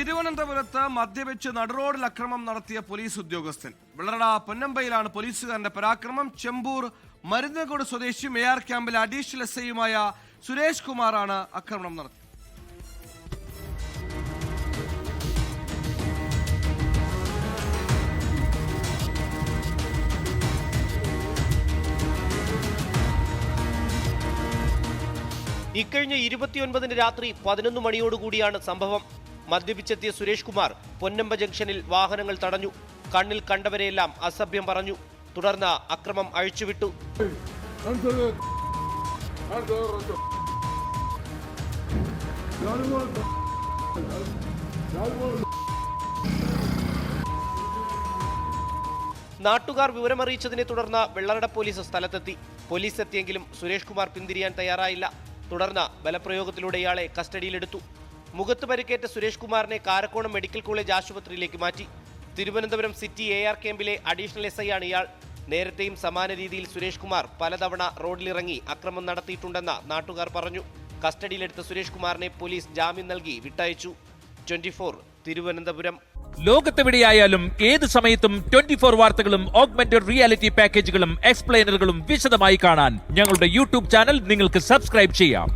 തിരുവനന്തപുരത്ത് മദ്യപിച്ച് നടുറോഡിൽ അക്രമം നടത്തിയ പോലീസ് ഉദ്യോഗസ്ഥൻ. വിളറട പൊന്നമ്പയിലാണ് പോലീസുകാരന്റെ പരാക്രമം. ചെമ്പൂർ മരുന്നകോട് സ്വദേശി മേയാർ ക്യാമ്പിലെ അഡീഷണൽ എസ് ഐയുമായ സുരേഷ് കുമാറാണ് ആക്രമണം നടത്തിയത്. ഇക്കഴിഞ്ഞ ഇരുപത്തിയൊൻപതിന് രാത്രി പതിനൊന്ന് മണിയോടുകൂടിയാണ് സംഭവം. മദ്യപിച്ചെത്തിയ സുരേഷ് കുമാർ പൊന്നമ്പ ജംഗ്ഷനിൽ വാഹനങ്ങൾ തടഞ്ഞു. കണ്ണിൽ കണ്ടവരെയെല്ലാം അസഭ്യം പറഞ്ഞു. തുടർന്ന് അക്രമം അഴിച്ചുവിട്ടു. നാട്ടുകാർ വിവരമറിയിച്ചതിനെ തുടർന്ന് വെള്ളറട പോലീസ് സ്ഥലത്തെത്തി. പോലീസ് എത്തിയെങ്കിലും സുരേഷ് കുമാർ പിന്തിരിയാൻ തയ്യാറായില്ല. തുടർന്ന് ബലപ്രയോഗത്തിലൂടെ ഇയാളെ കസ്റ്റഡിയിലെടുത്തു. മുഖത്ത് പരിക്കേറ്റ സുരേഷ് കുമാറിനെ കാരക്കോണം മെഡിക്കൽ കോളേജ് ആശുപത്രിയിലേക്ക് മാറ്റി. തിരുവനന്തപുരം സിറ്റി എ ആർ ക്യാമ്പിലെ അഡീഷണൽ എസ് ഐ ആണ് ഇയാൾ. നേരത്തെയും സമാന രീതിയിൽ സുരേഷ് കുമാർ പലതവണ റോഡിലിറങ്ങി അക്രമം നടത്തിയിട്ടുണ്ടെന്ന് നാട്ടുകാർ പറഞ്ഞു. കസ്റ്റഡിയിലെടുത്ത സുരേഷ് കുമാറിനെ പോലീസ് ജാമ്യം നൽകി വിട്ടയച്ചു. ട്വന്റി തിരുവനന്തപുരം. ലോകത്തെവിടെയായാലും ഏത് സമയത്തും ട്വന്റി ഫോർ വാർത്തകളും ഓഗ്മെന്റഡ് റിയാലിറ്റി പാക്കേജുകളും എക്സ്പ്ലെയിനറുകളും വിശദമായി കാണാൻ ഞങ്ങളുടെ യൂട്യൂബ് ചാനൽ നിങ്ങൾക്ക് സബ്സ്ക്രൈബ് ചെയ്യാം.